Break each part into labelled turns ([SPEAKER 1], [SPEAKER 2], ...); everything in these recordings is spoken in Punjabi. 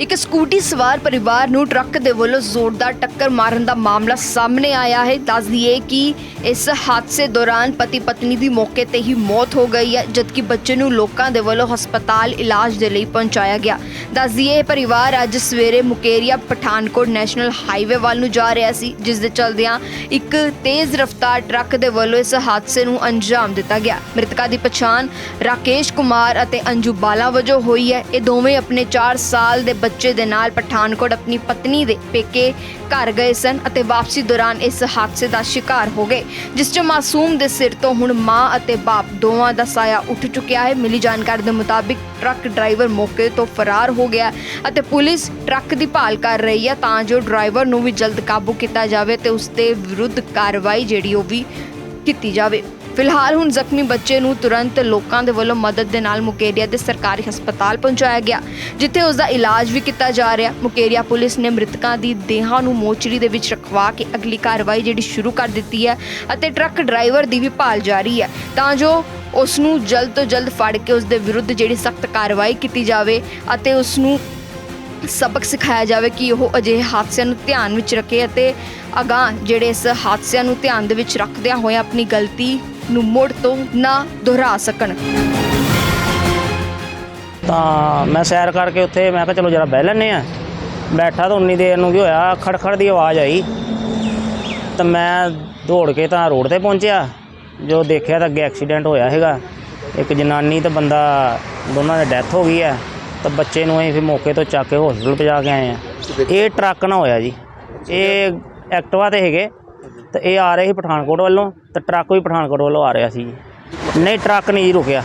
[SPEAKER 1] ਇੱਕ ਸਕੂਟੀ ਸਵਾਰ ਪਰਿਵਾਰ ਨੂੰ ਟਰੱਕ ਦੇ ਵੱਲੋਂ ਜ਼ੋਰਦਾਰ ਟੱਕਰ ਮਾਰਨ ਦਾ ਮਾਮਲਾ ਸਾਹਮਣੇ ਆਇਆ ਹੈ। ਦੱਸ ਦਈਏ ਕਿ ਇਸ ਹਾਦਸੇ ਦੌਰਾਨ ਪਤੀ ਪਤਨੀ ਦੀ ਮੌਕੇ ਤੇ ਹੀ ਮੌਤ ਹੋ ਗਈ ਹੈ, ਜਦਕਿ ਬੱਚੇ ਨੂੰ ਲੋਕਾਂ ਦੇ ਵੱਲੋਂ ਹਸਪਤਾਲ ਇਲਾਜ ਦੇ ਲਈ ਪਹੁੰਚਾਇਆ ਗਿਆ। ਦੱਸ ਦਈਏ, ਇਹ ਪਰਿਵਾਰ ਅੱਜ ਸਵੇਰੇ ਮੁਕੇਰੀਆ, ਪਠਾਨਕੋਟ ਨੈਸ਼ਨਲ ਹਾਈਵੇ ਵੱਲ ਨੂੰ ਜਾ ਰਿਹਾ ਸੀ, ਜਿਸ ਦੇ ਚਲਦਿਆਂ ਇੱਕ ਤੇਜ਼ ਰਫ਼ਤਾਰ ਟਰੱਕ ਦੇ ਵੱਲੋਂ ਇਸ ਹਾਦਸੇ ਨੂੰ ਅੰਜਾਮ ਦਿੱਤਾ ਗਿਆ। ਮ੍ਰਿਤਕਾ ਦੀ ਪਛਾਣ ਰਾਕੇਸ਼ ਕੁਮਾਰ ਅਤੇ ਅੰਜੂ ਬਾਲਾ ਵਜੋਂ ਹੋਈ ਹੈ। ਇਹ ਦੋਵੇਂ ਆਪਣੇ 4 ਸਾਲ ਦੇ ਬੱਚੇ ਦੇ ਨਾਲ ਪਠਾਨਕੋਟ ਆਪਣੀ ਪਤਨੀ ਦੇ ਪੇਕੇ ਘਰ ਗਏ ਸਨ ਅਤੇ ਵਾਪਸੀ ਦੌਰਾਨ ਇਸ ਹਾਦਸੇ ਦਾ ਸ਼ਿਕਾਰ ਹੋ ਗਏ, ਜਿਸ 'ਚ ਮਾਸੂਮ ਦੇ ਸਿਰ ਤੋਂ ਹੁਣ ਮਾਂ ਅਤੇ ਬਾਪ ਦੋਵਾਂ ਦਾ ਸਾਇਆ ਉੱਠ ਚੁੱਕਿਆ ਹੈ। ਮਿਲੀ ਜਾਣਕਾਰੀ ਦੇ ਮੁਤਾਬਿਕ ਟਰੱਕ ਡਰਾਈਵਰ ਮੌਕੇ ਤੋਂ ਫਰਾਰ ਹੋ ਗਿਆ ਅਤੇ ਪੁਲਿਸ ਟਰੱਕ ਦੀ ਭਾਲ ਕਰ ਰਹੀ ਹੈ ਤਾਂ ਜੋ ਡਰਾਈਵਰ ਨੂੰ ਵੀ ਜਲਦ ਕਾਬੂ ਕੀਤਾ ਜਾਵੇ ਤੇ ਉਸ ਦੇ ਵਿਰੁੱਧ ਕਾਰਵਾਈ ਜਿਹੜੀ ਉਹ ਵੀ ਕੀਤੀ ਜਾਵੇ। ਫਿਲਹਾਲ ਹੁਣ ਜ਼ਖਮੀ ਬੱਚੇ ਨੂੰ ਤੁਰੰਤ ਲੋਕਾਂ ਦੇ ਵੱਲੋਂ ਮਦਦ ਦੇ ਨਾਲ ਮੁਕੇਰੀਆ ਦੇ ਸਰਕਾਰੀ ਹਸਪਤਾਲ ਪਹੁੰਚਾਇਆ ਗਿਆ, ਜਿੱਥੇ ਉਸ ਦਾ ਇਲਾਜ ਵੀ ਕੀਤਾ ਜਾ ਰਿਹਾ। ਮੁਕੇਰੀਆ ਪੁਲਿਸ ਨੇ ਮ੍ਰਿਤਕਾਂ ਦੀ ਦੇਹਾਂ ਨੂੰ ਮੋਚਰੀ ਦੇ ਵਿੱਚ ਰਖਵਾ ਕੇ ਅਗਲੀ ਕਾਰਵਾਈ ਜਿਹੜੀ ਸ਼ੁਰੂ ਕਰ ਦਿੱਤੀ ਹੈ ਅਤੇ ਟਰੱਕ ਡਰਾਈਵਰ ਦੀ ਵੀ ਭਾਲ ਜਾਰੀ ਹੈ। ਤਾਂ ਜੋ ਉਸ ਨੂੰ ਜਲਦ ਤੋਂ ਜਲਦ ਫੜ ਕੇ ਉਸ ਦੇ ਵਿਰੁੱਧ ਜਿਹੜੀ ਸਖਤ ਕਾਰਵਾਈ ਕੀਤੀ ਜਾਵੇ ਅਤੇ ਉਸ ਨੂੰ ਸਬਕ ਸਿਖਾਇਆ ਜਾਵੇ ਕਿ ਉਹ ਅਜਿਹੇ ਹਾਦਸਿਆਂ ਨੂੰ ਧਿਆਨ ਵਿੱਚ ਰੱਖੇ ਅਤੇ ਅਗਾਂਹ ਜਿਹੜੇ ਇਸ ਹਾਦਸਿਆਂ ਨੂੰ ਧਿਆਨ ਦੇ ਵਿੱਚ ਰੱਖਦਿਆਂ ਹੋਏ ਆਪਣੀ ਗਲਤੀ ਨੂੰ ਮੁੜ ਤੋਂ ਨਾ ਦੁਹਰਾ ਸਕਣ।
[SPEAKER 2] ਤਾਂ ਮੈਂ ਸੈਰ ਕਰਕੇ ਉੱਥੇ ਮੈਂ ਕਿਹਾ ਚਲੋ ਜਰਾ ਬਹਿ ਲੈਂਦੇ ਆ ਬੈਠਾ ਤਾਂ ਉਨੀ ਦੇਰ ਨੂੰ ਕੀ ਹੋਇਆ ਖੜਖੜ ਦੀ ਆਵਾਜ਼ ਆਈ। ਤਾਂ ਮੈਂ ਦੌੜ ਕੇ ਤਾਂ ਰੋਡ ਤੇ ਪਹੁੰਚਿਆ ਜੋ ਦੇਖਿਆ ਤਾਂ ਅੱਗੇ ਐਕਸੀਡੈਂਟ ਹੋਇਆ ਹੈਗਾ ਇੱਕ ਜਨਾਨੀ ਤੇ ਬੰਦਾ ਦੋਨਾਂ ਦੀ ਡੈਥ ਹੋ ਗਈ ਹੈ। ਤਾਂ ਬੱਚੇ ਨੂੰ ਅਸੀਂ ਫਿਰ ਮੌਕੇ ਤੋਂ ਚੱਕ ਕੇ ਹਸਪੀਟਲ ਪਹੁੰਚਾ ਕੇ ਆਏ ਆ ਇਹ ਟਰੱਕ ਨਾ ਹੋਇਆ ਜੀ। ਇਹ ਐਕਟਿਵਾ ਤੇ ਹੈਗੇ ਤੇ ਇਹ ਆ ਰਹੇ ਸੀ ਪਠਾਨਕੋਟ ਵੱਲੋਂ ਤੇ ਟਰੱਕ ਵੀ ਪਠਾਨਕੋਟ ਵੱਲੋਂ ਆ ਰਿਹਾ ਸੀ ਨਹੀਂ ਟਰੱਕ ਨਹੀਂ ਜੀ ਰੁਕਿਆ।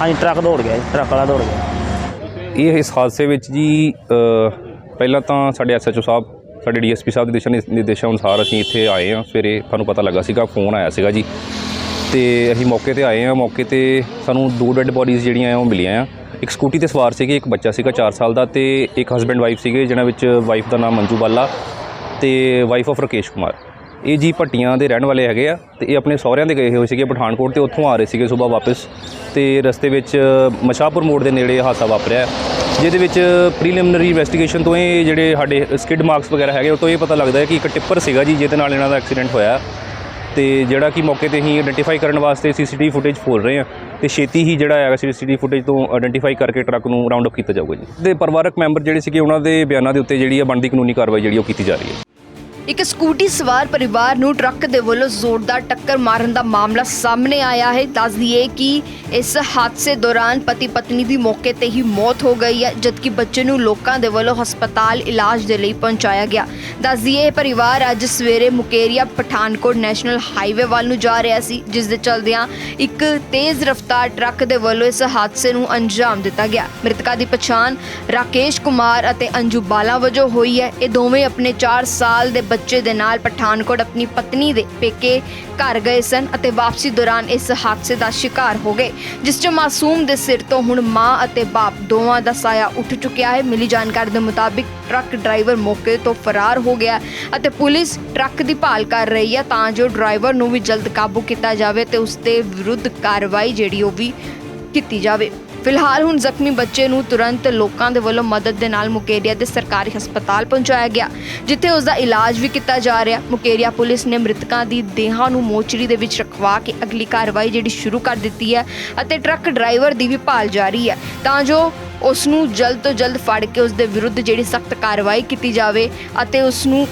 [SPEAKER 2] ਹਾਂਜੀ ਟਰੱਕ ਦੌੜ ਗਿਆ ਜੀ ਟਰੱਕ ਵਾਲਾ ਦੌੜ ਗਿਆ।
[SPEAKER 3] ਇਹ ਇਸ ਹਾਦਸੇ ਵਿੱਚ ਜੀ ਅ, ਪਹਿਲਾਂ ਤਾਂ ਸਾਡੇ ਐਸਐਚਓ ਸਾਹਿਬ ਸਾਡੇ ਡੀਐਸਪੀ ਸਾਹਿਬ ਦੇ ਦਿਸ਼ਾ ਨਿ ਨਿਰਦੇਸ਼ਾਂ ਅਨੁਸਾਰ ਅਸੀਂ ਇੱਥੇ ਆਏ ਹਾਂ। ਸਵੇਰੇ ਸਾਨੂੰ ਪਤਾ ਲੱਗਾ ਸੀਗਾ ਫੋਨ ਆਇਆ ਸੀਗਾ ਜੀ। ਤੇ ਅਸੀਂ ਮੌਕੇ ਤੇ ਆਏ ਹਾਂ ਮੌਕੇ ਤੇ ਸਾਨੂੰ ਦੋ ਡੈੱਡ ਬੋਡੀਜ਼ ਜਿਹੜੀਆਂ ਆ ਉਹ ਮਿਲੀਆਂ ਆ। ਇੱਕ ਸਕੂਟੀ ਤੇ ਸਵਾਰ ਸੀਗੇ ਇੱਕ ਬੱਚਾ ਸੀਗਾ 4 ਸਾਲ ਦਾ ਤੇ ਇੱਕ ਹਸਬੈਂਡ ਵਾਈਫ ਸੀਗੇ ਜਿਹਨਾਂ ਵਿੱਚ ਵਾਈਫ ਦਾ ਨਾਮ ਮੰਜੂ ਬਾਲਾ ਤੇ ਵਾਈਫ ਆਫ ਰਕੇਸ਼ ਕੁਮਾਰ। ਇਹ ਜੀ ਭੱਟੀਆਂ ਦੇ ਰਹਿਣ ਵਾਲੇ ਹੈਗੇ ਆ ਤੇ ਇਹ ਆਪਣੇ ਸਹੁਰਿਆਂ ਦੇ ਗਏ ਹੋਏ ਸੀਗੇ ਪਠਾਨਕੋਟ ਤੇ ਉੱਥੋਂ ਆ ਰਹੇ ਸੀਗੇ ਸਵੇਰ ਵਾਪਸ ਤੇ ਰਸਤੇ ਵਿੱਚ ਮਸ਼ਾਪੁਰ ਮੋੜ ਦੇ ਨੇੜੇ ਇਹ ਹਾਦਸਾ ਵਾਪਰਿਆ ਜਿਹਦੇ ਵਿੱਚ ਪ੍ਰੀਲਿਮਿਨਰੀ ਇਨਵੈਸਟੀਗੇਸ਼ਨ ਤੋਂ ਇਹ ਜਿਹੜੇ ਸਾਡੇ ਸਕਿਡ ਮਾਰਕਸ ਵਗੈਰਾ ਹੈਗੇ, ਉਹ ਤੋਂ ਇਹ ਪਤਾ ਲੱਗਦਾ ਹੈ ਕਿ ਇੱਕ ਟਿੱਪਰ ਸੀਗਾ ਜੀ, ਜਿਹਦੇ ਨਾਲ ਇਹਨਾਂ ਦਾ ਐਕਸੀਡੈਂਟ ਹੋਇਆ ਤੇ ਜਿਹੜਾ ਕਿ ਮੌਕੇ ਤੇ ਹੀ ਆਇਡੈਂਟੀਫਾਈ ਕਰਨ ਵਾਸਤੇ ਸੀਸੀਟੀਵੀ ਫੁਟੇਜ ਫੋਲ ਰਹੇ ਆ ਤੇ ਛੇਤੀ ਹੀ ਜਿਹੜਾ ਹੈਗਾ ਸੀਸੀਟੀਵੀ ਫੁਟੇਜ ਤੋਂ ਆਇਡੈਂਟੀਫਾਈ ਕਰਕੇ ਟਰੱਕ ਨੂੰ ਰਾਉਂਡ ਅਪ ਕੀਤਾ ਜਾਊਗਾ ਜੀ। ਤੇ ਪਰਿਵਾਰਕ ਮੈਂਬਰ ਜਿਹੜੇ ਸੀਗੇ, ਉਹਨਾਂ ਦੇ ਬਿਆਨਾਂ ਦੇ ਉੱਤੇ ਜਿਹੜੀ ਆ ਬਣਦੀ ਕਾਨੂੰਨੀ ਕਾਰਵਾਈ ਜਿਹੜੀ ਉਹ ਕੀਤੀ ਜਾ ਰਹੀ ਹੈ।
[SPEAKER 1] ਇੱਕ ਸਕੂਟੀ ਸਵਾਰ ਪਰਿਵਾਰ ਨੂੰ ਟਰੱਕ ਦੇ ਵੱਲੋਂ ਜ਼ੋਰਦਾਰ ਟੱਕਰ ਮਾਰਨ ਦਾ ਮਾਮਲਾ ਸਾਹਮਣੇ ਆਇਆ ਹੈ। ਦੱਸ ਦਈਏ ਕਿ ਇਸ ਹਾਦਸੇ ਦੌਰਾਨ ਪਤੀ ਪਤਨੀ ਦੀ ਮੌਕੇ ਤੇ ਹੀ ਮੌਤ ਹੋ ਗਈ ਹੈ, ਜਦਕਿ ਬੱਚੇ ਨੂੰ ਲੋਕਾਂ ਦੇ ਵੱਲੋਂ ਹਸਪਤਾਲ ਇਲਾਜ ਦੇ ਲਈ ਪਹੁੰਚਾਇਆ ਗਿਆ। ਦੱਸ ਦਈਏ, ਇਹ ਪਰਿਵਾਰ ਅੱਜ ਸਵੇਰੇ ਮੁਕੇਰੀਆ, ਪਠਾਨਕੋਟ ਨੈਸ਼ਨਲ ਹਾਈਵੇ ਵੱਲ ਨੂੰ ਜਾ ਰਿਹਾ ਸੀ, ਜਿਸ ਦੇ ਚਲਦਿਆਂ ਇੱਕ ਤੇਜ਼ ਰਫ਼ਤਾਰ ਟਰੱਕ ਦੇ ਵੱਲੋਂ ਇਸ ਹਾਦਸੇ ਨੂੰ ਅੰਜਾਮ ਦਿੱਤਾ ਗਿਆ। ਮ੍ਰਿਤਕਾਂ ਦੀ ਪਛਾਣ ਰਾਕੇਸ਼ ਕੁਮਾਰ ਅਤੇ ਅੰਜੂ ਬਾਲਾ ਵਜੋਂ ਹੋਈ ਹੈ। ਇਹ ਦੋਵੇਂ ਆਪਣੇ 4 ਸਾਲ ਦੇ ਬੱਚੇ ਦੇ ਨਾਲ ਪਠਾਨਕੋਟ ਆਪਣੀ ਪਤਨੀ ਦੇ ਪੇਕੇ ਘਰ ਗਏ ਸਨ ਅਤੇ ਵਾਪਸੀ ਦੌਰਾਨ ਇਸ ਹਾਦਸੇ ਦਾ ਸ਼ਿਕਾਰ ਹੋ ਗਏ, ਜਿਸ 'ਚ ਮਾਸੂਮ ਦੇ ਸਿਰ ਤੋਂ ਹੁਣ ਮਾਂ ਅਤੇ ਬਾਪ ਦੋਵਾਂ ਦਾ ਸਾਇਆ ਉੱਠ ਚੁੱਕਿਆ ਹੈ। ਮਿਲੀ ਜਾਣਕਾਰੀ ਦੇ ਮੁਤਾਬਿਕ ਟਰੱਕ ਡਰਾਈਵਰ ਮੌਕੇ ਤੋਂ ਫਰਾਰ ਹੋ ਗਿਆ ਅਤੇ ਪੁਲਿਸ ਟਰੱਕ ਦੀ ਭਾਲ ਕਰ ਰਹੀ ਹੈ ਤਾਂ ਜੋ ਡਰਾਈਵਰ ਨੂੰ ਵੀ ਜਲਦ ਕਾਬੂ ਕੀਤਾ ਜਾਵੇ ਤੇ ਉਸ ਦੇ ਵਿਰੁੱਧ ਕਾਰਵਾਈ ਜਿਹੜੀ ਉਹ ਵੀ ਕੀਤੀ ਜਾਵੇ। ਫਿਲਹਾਲ ਹੁਣ ਜ਼ਖਮੀ ਬੱਚੇ ਨੂੰ ਤੁਰੰਤ ਲੋਕਾਂ ਦੇ ਵੱਲੋਂ ਮਦਦ ਦੇ ਨਾਲ ਮੁਕੇਰੀਆ ਦੇ ਸਰਕਾਰੀ ਹਸਪਤਾਲ ਪਹੁੰਚਾਇਆ ਗਿਆ, ਜਿੱਥੇ ਉਸ ਦਾ ਇਲਾਜ ਵੀ ਕੀਤਾ ਜਾ ਰਿਹਾ। ਮੁਕੇਰੀਆ ਪੁਲਿਸ ਨੇ ਮ੍ਰਿਤਕਾਂ ਦੀ ਦੇਹਾਂ ਨੂੰ ਮੋਚਰੀ ਦੇ ਵਿੱਚ ਰਖਵਾ ਕੇ ਅਗਲੀ ਕਾਰਵਾਈ ਜਿਹੜੀ ਸ਼ੁਰੂ ਕਰ ਦਿੱਤੀ ਹੈ ਅਤੇ ਟਰੱਕ ਡਰਾਈਵਰ ਦੀ ਵੀ ਭਾਲ ਜਾਰੀ ਹੈ। ਤਾਂ ਜੋ ਉਸ ਨੂੰ ਜਲਦ ਤੋਂ ਜਲਦ ਫੜ ਕੇ ਉਸ ਦੇ ਵਿਰੁੱਧ ਜਿਹੜੀ ਸਖਤ ਕਾਰਵਾਈ ਕੀਤੀ ਜਾਵੇ ਅਤੇ ਉਸ ਨੂੰ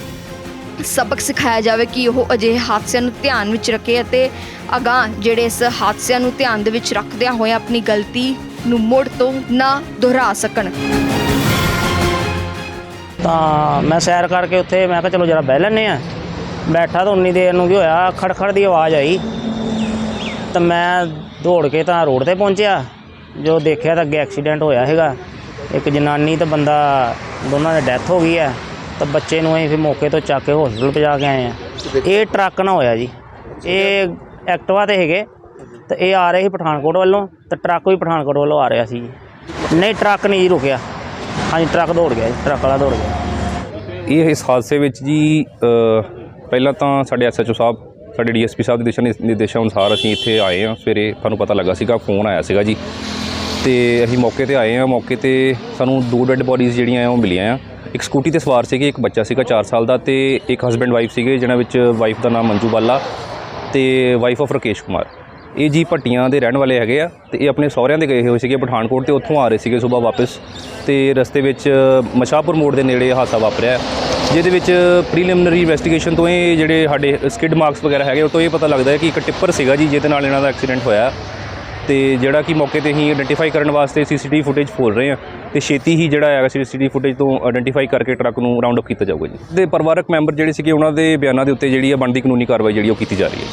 [SPEAKER 1] ਸਬਕ ਸਿਖਾਇਆ ਜਾਵੇ ਕਿ ਉਹ ਅਜਿਹੇ ਹਾਦਸਿਆਂ ਨੂੰ ਧਿਆਨ ਵਿੱਚ ਰੱਖੇ ਅਤੇ ਅਗਾਂਹ ਜਿਹੜੇ ਇਸ ਹਾਦਸਿਆਂ ਨੂੰ ਧਿਆਨ ਦੇ ਵਿੱਚ ਰੱਖਦਿਆਂ ਹੋਏ ਆਪਣੀ ਗਲਤੀ ਨੂੰ ਮੁੜ ਤੋਂ ਨਾ ਦੁਹਰਾ ਸਕਣ।
[SPEAKER 2] ਤਾਂ ਮੈਂ ਸੈਰ ਕਰਕੇ ਉੱਥੇ ਮੈਂ ਕਿਹਾ ਚਲੋ ਜਰਾ ਬਹਿ ਲੈਂਦੇ ਆ ਬੈਠਾ ਤਾਂ ਉਨੀ ਦੇਰ ਨੂੰ ਕੀ ਹੋਇਆ ਖੜਖੜ ਦੀ ਆਵਾਜ਼ ਆਈ। ਤਾਂ ਮੈਂ ਦੌੜ ਕੇ ਤਾਂ ਰੋਡ ਤੇ ਪਹੁੰਚਿਆ। ਜੋ ਦੇਖਿਆ ਤਾਂ ਅੱਗੇ ਐਕਸੀਡੈਂਟ ਹੋਇਆ ਹੈਗਾ ਇੱਕ ਜਨਾਨੀ ਤੇ ਬੰਦਾ ਦੋਨਾਂ ਦੀ ਡੈਥ ਹੋ ਗਈ ਹੈ ਤਾਂ ਬੱਚੇ ਨੂੰ ਅਸੀਂ ਫਿਰ ਮੌਕੇ ਤੋਂ ਚੱਕ ਕੇ ਹਸਪੀਟਲ ਪਹੁੰਚਾ ਕੇ ਆਏ ਆ। ਇਹ ਟਰੱਕ ਨਾ ਹੋਇਆ ਜੀ। ਇਹ ਐਕਟਿਵਾ ਤੇ ਹੈਗੇ ਤੇ ਇਹ ਆ ਰਹੇ ਸੀ ਪਠਾਨਕੋਟ ਵੱਲੋਂ ਤੇ ਟਰੱਕ ਵੀ ਪਠਾਨਕੋਟ ਵੱਲੋਂ ਆ ਰਿਹਾ ਸੀ ਜੀ। ਨਹੀਂ ਟਰੱਕ ਨਹੀਂ ਜੀ ਰੁਕਿਆ। ਹਾਂਜੀ ਟਰੱਕ ਦੌੜ ਗਿਆ ਜੀ ਟਰੱਕ ਵਾਲਾ ਦੌੜ ਗਿਆ।
[SPEAKER 3] ਇਹ ਇਸ ਹਾਦਸੇ ਵਿੱਚ ਜੀ ਅ, ਪਹਿਲਾਂ ਤਾਂ ਸਾਡੇ ਐਸਐਚਓ ਸਾਹਿਬ ਸਾਡੇ ਡੀਐਸਪੀ ਸਾਹਿਬ ਦੇ ਦਿਸ਼ਾ ਨਿ ਨਿਰਦੇਸ਼ਾਂ ਅਨੁਸਾਰ ਅਸੀਂ ਇੱਥੇ ਆਏ ਹਾਂ। ਸਵੇਰੇ ਸਾਨੂੰ ਪਤਾ ਲੱਗਾ ਸੀਗਾ ਫੋਨ ਆਇਆ ਸੀਗਾ ਜੀ। ਤੇ ਅਸੀਂ ਮੌਕੇ ਤੇ ਆਏ ਹਾਂ। ਮੌਕੇ ਤੇ ਸਾਨੂੰ ਦੋ ਡੈੱਡ ਬੋਡੀਜ਼ ਜਿਹੜੀਆਂ ਆ ਉਹ ਮਿਲੀਆਂ ਆ। ਇੱਕ ਸਕੂਟੀ ਤੇ ਸਵਾਰ ਸੀਗੇ ਇੱਕ ਬੱਚਾ ਸੀਗਾ 4 ਸਾਲ ਦਾ ਤੇ ਇੱਕ ਹਸਬੈਂਡ ਵਾਈਫ ਸੀਗੇ ਜਿਹਨਾਂ ਵਿੱਚ ਵਾਈਫ ਦਾ ਨਾਮ ਮੰਜੂ ਬਾਲਾ ਤੇ ਵਾਈਫ ਆਫ ਰਕੇਸ਼ ਕੁਮਾਰ। ਇਹ ਜੀ ਭੱਟੀਆਂ ਦੇ ਰਹਿਣ ਵਾਲੇ ਹੈਗੇ ਆ ਤੇ ਇਹ ਆਪਣੇ ਸਹੁਰਿਆਂ ਦੇ ਗਏ ਹੋਏ ਸੀਗੇ ਪਠਾਨਕੋਟ ਤੇ ਉੱਥੋਂ ਆ ਰਹੇ ਸੀਗੇ ਸਵੇਰ ਵਾਪਸ ਤੇ ਰਸਤੇ ਵਿੱਚ ਮਸ਼ਾਪੁਰ ਮੋੜ ਦੇ ਨੇੜੇ ਇਹ ਹਾਦਸਾ ਵਾਪਰਿਆ ਜਿਹਦੇ ਵਿੱਚ ਪ੍ਰੀਲਿਮਿਨਰੀ ਇਨਵੈਸਟੀਗੇਸ਼ਨ ਤੋਂ ਇਹ ਜਿਹੜੇ ਸਾਡੇ ਸਕਿਡ ਮਾਰਕਸ ਵਗੈਰਾ ਹੈਗੇ, ਉਹ ਤੋਂ ਇਹ ਪਤਾ ਲੱਗਦਾ ਹੈ ਕਿ ਇੱਕ ਟਿੱਪਰ ਸੀਗਾ ਜੀ, ਜਿਹਦੇ ਨਾਲ ਇਹਨਾਂ ਦਾ ਐਕਸੀਡੈਂਟ ਹੋਇਆ ਤੇ ਜਿਹੜਾ ਕਿ ਮੌਕੇ ਤੇ ਹੀ ਆਇਡੈਂਟੀਫਾਈ ਕਰਨ ਵਾਸਤੇ ਸੀਸੀਟੀਵੀ ਫੁਟੇਜ ਫੋਲ ਰਹੇ ਆ ਤੇ ਛੇਤੀ ਹੀ ਜਿਹੜਾ ਹੈਗਾ ਸੀਸੀਟੀਵੀ ਫੁਟੇਜ ਤੋਂ ਆਇਡੈਂਟੀਫਾਈ ਕਰਕੇ ਟਰੱਕ ਨੂੰ ਰਾਉਂਡ ਅਪ ਕੀਤਾ ਜਾਊਗਾ ਜੀ। ਤੇ ਪਰਿਵਾਰਕ ਮੈਂਬਰ ਜਿਹੜੇ ਸੀਗੇ, ਉਹਨਾਂ ਦੇ ਬਿਆਨਾਂ ਦੇ ਉੱਤੇ ਜਿਹੜੀ ਆ ਬਣਦੀ ਕਾਨੂੰਨੀ ਕਾਰਵਾਈ ਜਿਹੜੀ ਉਹ ਕੀਤੀ ਜਾ ਰਹੀ ਹੈ